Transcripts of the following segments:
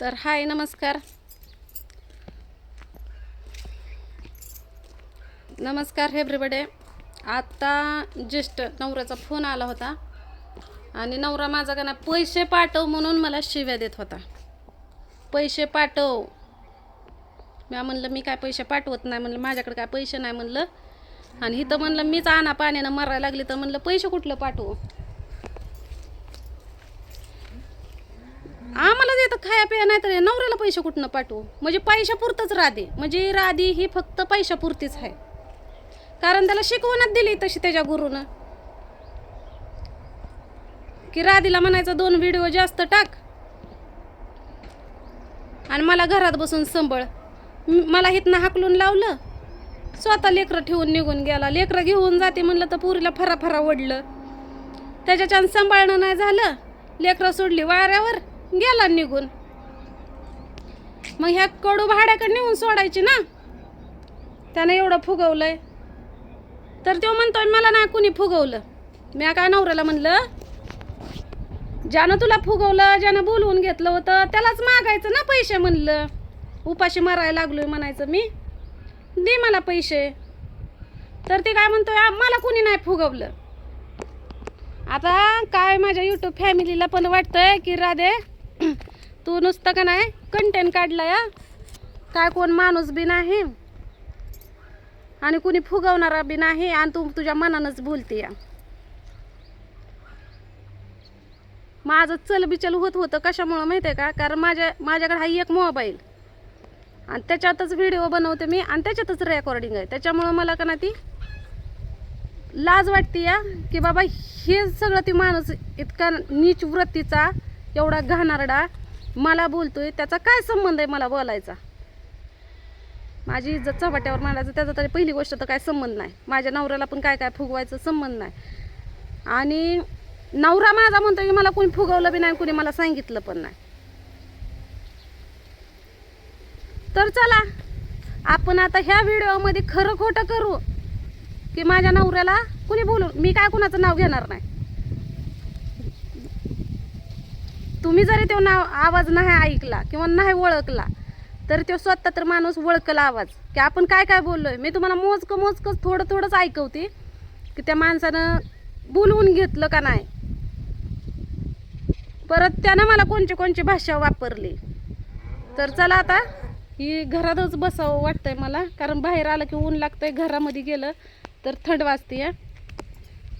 तर हाय नमस्कार. नमस्कार एव्हरीबडे आत्ता ज्येष्ठ नवऱ्याचा फोन आला होता. आणि नवरा माझा का ना पैसे पाठव म्हणून मला शिव्या देत होता. पैसे पाठव. मी म्हणलं मी काय पैसे पाठवत नाही म्हणलं माझ्याकडे काय पैसे नाही म्हणलं. आणि इथं म्हणलं मीच आणा पाण्यानं मरायला लागली तर म्हणलं पैसे कुठलं पाठवू? आम्हाला देतं खाया पिया नाही तर नवऱ्याला पैसे कुठनं पाठवू? म्हणजे पैशापुरतंच राधे. म्हणजे राधी ही फक्त पैशापुरतीच आहे. कारण त्याला शिकवणच दिली तशी त्याच्या गुरुनं. की राधीला म्हणायचं दोन व्हिडिओ जास्त टाक आणि मला घरात बसून संभळ. मला हितनं हाकलून लावलं. स्वतः लेकरं ठेवून निघून गेला. लेकरं घेऊन जाते म्हणलं तर पुरीला फरा फरा ओढलं. त्याच्याच्यानं सांभाळणं नाही झालं. लेकरं सोडली वाऱ्यावर. गेला निघून. मग ह्या कडू भाड्याकडे नेऊन सोडायची ना? त्यानं एवढं फुगवलंय. तर तो म्हणतोय मला नाही कुणी फुगवलं. मी काय नवऱ्याला म्हणलं ज्यानं तुला फुगवलं ज्यानं बोलवून घेतलं होतं त्यालाच मागायचं ना पैसे म्हणलं. उपाशी मारायला लागलोय म्हणायचं मी. दे मला पैसे. तर ते काय म्हणतोय मला कुणी नाही फुगवलं. आता काय माझ्या यूट्यूब फॅमिलीला पण वाटतंय की राधे तू नुसतं का नाही कंटेंट काढला या काय कोण माणूस बी नाही. आणि कुणी फुगवणारा बी नाही आणि तू तुझ्या मनानंच बोलते या माझं चलबिचल होत होतं कशामुळं माहिती आहे का? कारण माझ्या माझ्याकडे हा एक मोबाईल आणि त्याच्यातच व्हिडिओ बनवते मी आणि त्याच्यातच रेकॉर्डिंग आहे. त्याच्यामुळं मला का ना ती लाज वाटते या की बाबा हे सगळं ती माणूस इतका नीच वृत्तीचा एवढा घाणारडा मला बोलतोय त्याचा काय संबंध आहे मला बोलायचा? माझी इज्जत चव्हाट्यावर मांडायचं त्याचा तरी पहिली गोष्ट तर काय संबंध नाही. माझ्या नवऱ्याला पण काय काय फुगवायचं संबंध नाही. आणि नवरा माझा म्हणतो की मला कोणी फुगवलं बी नाही कोणी मला सांगितलं पण नाही. तर चला आपण आता ह्या व्हिडिओमध्ये खरं खोटं करू की माझ्या नवऱ्याला कुणी बोलून मी काय कुणाचं नाव घेणार नाही? तुम्ही जरी तो नाव आवाज नाही ऐकला किंवा नाही ओळखला तर तो स्वतः तर माणूस ओळखला आवाज. की आपण काय काय बोललोय? मी तुम्हाला मोजकं मोजकं थोडं थोडंच ऐकवते की त्या माणसानं बोलवून घेतलं का नाही. परत त्यानं मला कोणची कोणची भाषा वापरली? तर चला आता ही घरातच बसावं वाटतंय मला. कारण बाहेर आलं की ऊन लागतंय घरामध्ये गेलं तर थंड वाजते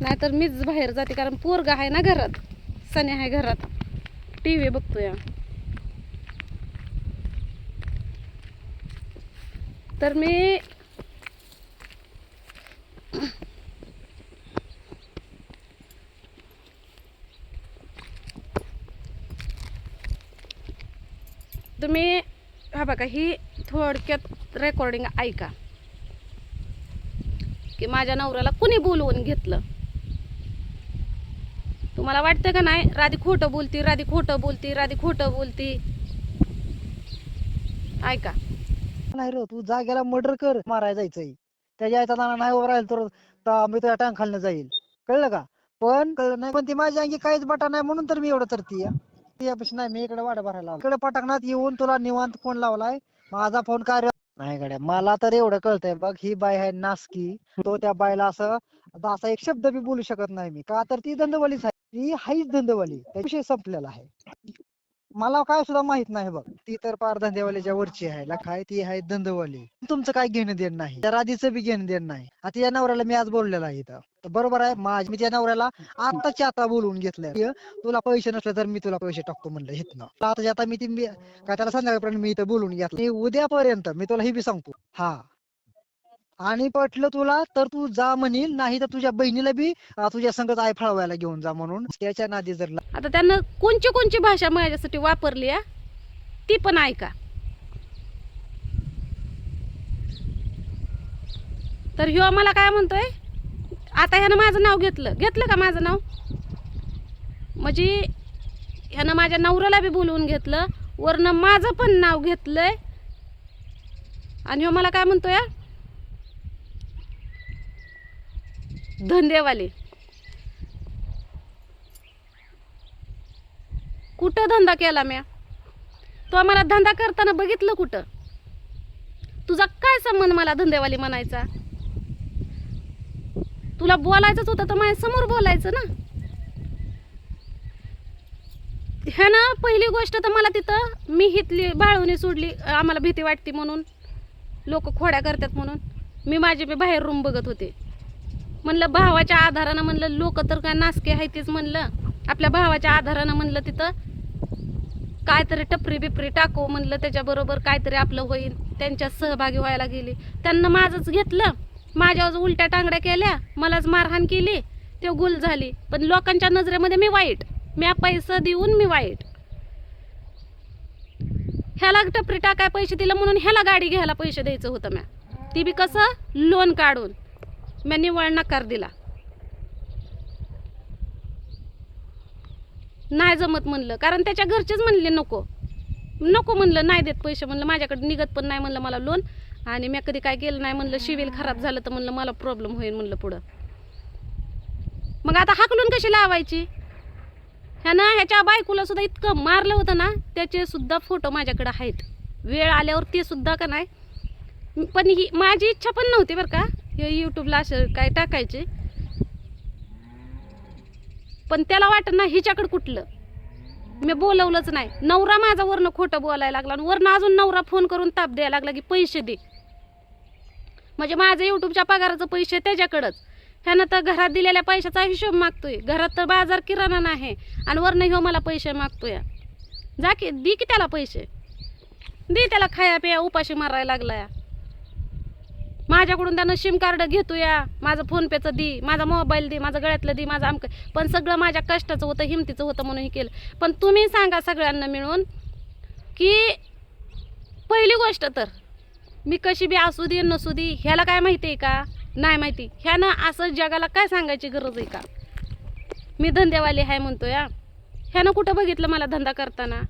नाहीतर मीच बाहेर जाते कारण पोरगा आहे ना घरात. सनी आहे घरात. टी व्ही बघतोय. तर मी तुम्ही हा बघा ही थोडक्यात रेकॉर्डिंग ऐका. की माझ्या नवऱ्याला कुणी बोलवून घेतलं? तुम्हाला वाटतं का नाही? राधी खोटं बोलती राधी खोटं बोलती राधी खोटं बोलती. ऐका. नाही रे तू जागेला मर्डर कर मारायला जायचंय. त्याच्या आईचा नाना नाही उभं राहील तर तर मी तुझ्या टांग खालनं जाईल. कळलं का? पण कळलं नाही पण ती माझ्या अंगी काहीच बटा नाही म्हणून तर मी एवढं तरती यापेक्षा नाही मी इकडे वाट भरायला इकडे पटाकणात येऊन तुला निवांत फोन लावलाय. माझा फोन कार्य नाही गड्या मला तर एवढं कळतंय. बघ ही बाई आहे नासकी. तो त्या बाईला असं आता असा एक शब्द बी बोलू शकत नाही मी. का तर ती धंदवालीच आहे. ती हाईच धंदवाली त्या विषय संपलेला आहे. मला काय सुद्धा माहीत नाही बघ ती तर पार धंदेवाल्याच्या वरची आहे लखाय काय ती आहे धंदवाली. तुमचं काय घेणं देणं नाही त्या राधीचं बी घेणं देणं नाही. आता या नवऱ्याला मी आज बोललेला आहे इथं. बरोबर आहे माझ मी त्या नवऱ्याला आताच्या आता बोलवून घेतलंय. तुला पैसे नसले तर मी तुला पैसे टाकतो म्हणलं हितनं आता आता मी ती काय त्याला संध्याकाळपर्यंत मी इथं बोलून घेतलं उद्यापर्यंत मी तुला हे बी सांगतो. हा. आणि पटलं तुला तर तू जा म्हणील नाही तर तुझ्या बहिणीला बी अं, तुझ्या संगत आई फळवायला घेऊन जा म्हणून. त्याच्या नादी जर आता त्यानं कोणची कोणची भाषा माझ्यासाठी वापरली आहे ती पण ऐका. तर ह्यो मला काय म्हणतोय? आता ह्यानं माझं नाव घेतलं. घेतलं का माझं नाव? म्हणजे ह्यानं माझ्या नवऱ्याला बी बोलवून घेतलं वरनं माझं पण नाव घेतलंय. आणि ह्यो मला काय म्हणतोय धंदेवाले. कुठं धंदा केला म्या? तो आम्हाला धंदा करताना बघितलं कुठं? तुझा काय संबंध मला धंदेवाली म्हणायचा? तुला बोलायचंच होतं तर माझ्यासमोर बोलायचं ना? ह्या ना पहिली गोष्ट तर मला तिथं मी हितली बाळवणी सोडली आम्हाला भीती वाटते म्हणून. लोक खोड्या करतात म्हणून. मी माझी मी बाहेर रूम बघत होते. म्हणलं भावाच्या आधारानं म्हणलं लोक तर काय नासके आहे तेच म्हणलं. आपल्या भावाच्या आधारानं म्हणलं तिथं काहीतरी टपरी बिपरी टाकू म्हणलं त्याच्याबरोबर काहीतरी आपलं होईल त्यांच्यात सहभागी व्हायला गेली. त्यांना माझंच घेतलं. माझ्यावर उलट्या टांगड्या केल्या मलाच मारहाण केली ते गुल झाली. पण लोकांच्या नजरेमध्ये मी वाईट. मी पैसा देऊन मी वाईट. ह्याला टपरी टाकाय पैसे दिलं म्हणून ह्याला गाडी घ्यायला पैसे द्यायचं होतं म्या. ती बी कसं? लोन काढून. म्या निवळ नकार दिला। नाही जमत म्हणलं कारण त्याच्या घरचेच म्हणले नको. नको म्हणलं नाही देत पैसे म्हणलं माझ्याकडे निघत पण नाही म्हणलं मला लोन आणि मी कधी काय केलं नाही म्हणलं शिविल खराब झालं तर म्हणलं मला प्रॉब्लेम होईल म्हणलं पुढं. मग आता हाकलून कशी लावायची? ह्यानं ह्याच्या बायकोला सुद्धा इतकं मारलं होतं ना त्याचे सुद्धा फोटो माझ्याकडे आहेत. वेळ आल्यावर ते सुद्धा का नाही? पण ही माझी इच्छा पण नव्हती बरं का. हे यूट्यूबला असं काय टाकायचे? पण त्याला वाटत ना हिच्याकडं कुठलं. मी बोलवलंच नाही. नवरा माझा वरनं खोटं बोलायला लागला आणि वरनं अजून नवरा फोन करून ताप द्यायला लागला की पैसे दे. म्हणजे माझं यूट्यूबच्या पगाराचं पैसे त्याच्याकडंच. ह्यानं तर घरात दिलेल्या पैशाचा हिशोब मागतोय. घरात तर बाजार किराणा नाही आणि वरनं ह्यो मला पैसे मागतोय. जा की दे की त्याला पैसे. दे त्याला खाया पिया उपाशी मारायला लागलाय. माझ्याकडून त्यानं सिम कार्ड घेतो या माझं फोनपेचं दे माझा मोबाईल दे माझं गळ्यातलं दे माझं आमक. पण सगळं माझ्या कष्टाचं होतं हिमतीचं होतं म्हणून हे केलं. पण तुम्ही सांगा सगळ्यांना मिळून की पहिली गोष्ट तर मी कशी बी असू दे नसू दे ह्याला काय माहिती आहे का? नाही माहिती. ह्यानं असं जगाला काय सांगायची गरज आहे का? मी धंदेवाली आहे म्हणतो या ह्यानं कुठं बघितलं मला धंदा करताना?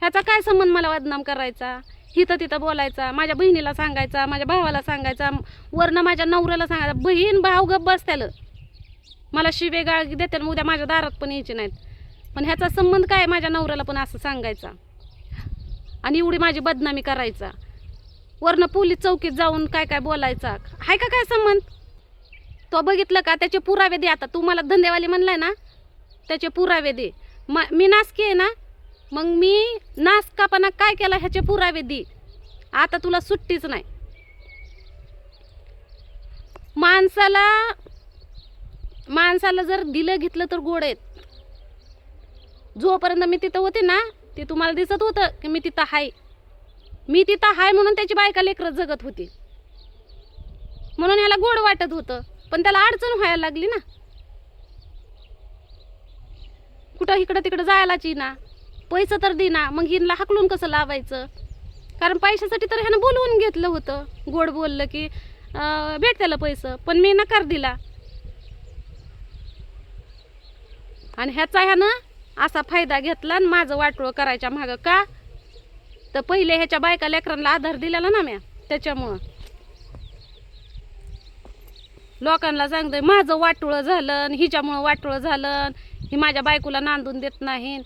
ह्याचा काय संबंध मला बदनाम करायचा? हिथं तिथं बोलायचा माझ्या बहिणीला सांगायचा माझ्या भावाला सांगायचा वरनं माझ्या नवऱ्याला सांगायचा बहीण भाव गप्प बसत्यालं मला शिवे गाळ देते उद्या माझ्या दारात पण यायचे नाहीत. पण ह्याचा संबंध काय माझ्या नवऱ्याला पण असं सांगायचा? आणि एवढी माझी बदनामी करायचा. वरनं पोलीस चौकीत जाऊन काय काय बोलायचा? आहे का काय संबंध? तो बघितलं का? त्याचे पुरावे दे आता. तू मला धंदेवाली म्हणलाय ना? त्याचे पुरावे दे. म मी नासकी आहे ना? मग मी नासकापणा काय केला ह्याचे पुरावे दी? आता तुला सुट्टीच नाही. माणसाला माणसाला जर दिलं घेतलं तर गोड आहेत. जोपर्यंत मी तिथं होते ना ते तुम्हाला दिसत होतं की मी तिथं आहे मी तिथं आहे म्हणून त्याची बायका लेकरं जगत होती. म्हणून ह्याला गोड वाटत होतं पण त्याला अडचण व्हायला लागली ना. कुठं इकडं तिकडं जायलाच ना. पैसा तर दे ना मग हिनला हाकलून कसं लावायचं? कारण पैशासाठी तर ह्यानं बोलवून घेतलं होतं. गोड बोललं की भेट त्याला पैसं. पण मी नकार दिला. आणि ह्याचा ह्यानं असा फायदा घेतला आणि माझं वाटोळं करायच्या मागं का? तर पहिले ह्याच्या बायका लेकरांना आधार दिलेला ना म्या त्याच्यामुळं. लोकांना सांगतोय माझं वाटोळं झालं आणि हिच्यामुळं वाटोळं झालं. आणि ही माझ्या बायकोला नांदून देत नाही.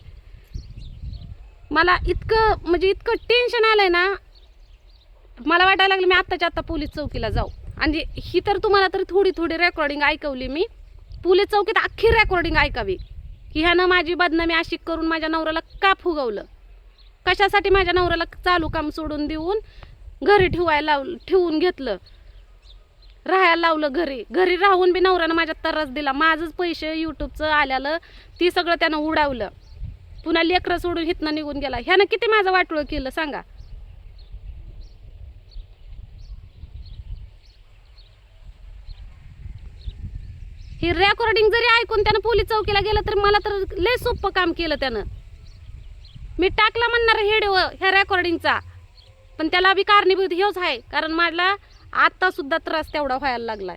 मला इतकं म्हणजे इतकं टेन्शन आलं आहे ना. मला वाटायला लागलं मी आत्ताच्या आत्ता पोलीस चौकीला जाऊ. आणि ही तर तुम्हाला तर थोडी थोडी रेकॉर्डिंग ऐकवली मी. पोलीस चौकीत अख्खी रेकॉर्डिंग ऐकावी. की ह्यानं माझी बदनामी अशी करून माझ्या नवऱ्याला का फुगवलं? कशासाठी माझ्या नवऱ्याला चालू काम सोडून देऊन घरी ठेवायला लावलं ठेवून घेतलं? राहायला लावलं घरी. घरी राहून बी नवऱ्यानं माझ्या त्रास दिला. माझंच पैसे यूट्यूबचं आल्यालं ती सगळं त्यानं उडावलं. पुन्हा लेकरं सोडून हिथनं निघून गेला. ह्यानं किती माझं वाटोळं केलं सांगा. ही रेकॉर्डिंग जरी ऐकून त्यानं पोलीस चौकीला गेलं तर मला तर लय सोपं काम केलं त्यानं. मी टाकला म्हणणार हेडिओ ह्या रेकॉर्डिंगचा पण त्याला बी कारणीभूत हेच आहे. कारण मला आत्तासुद्धा त्रास तेवढा व्हायला लागलाय.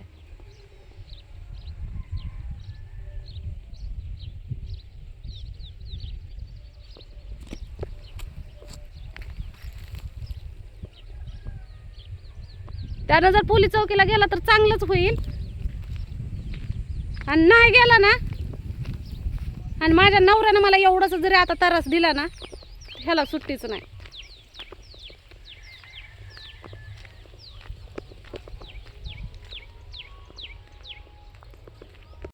त्यानं जर पोलीस चौकीला गेला तर चांगलंच होईल. आणि नाही गेला ना आणि माझ्या नवऱ्यानं मला एवढंच जरी आता त्रास दिला ना ह्याला सुट्टीच नाही.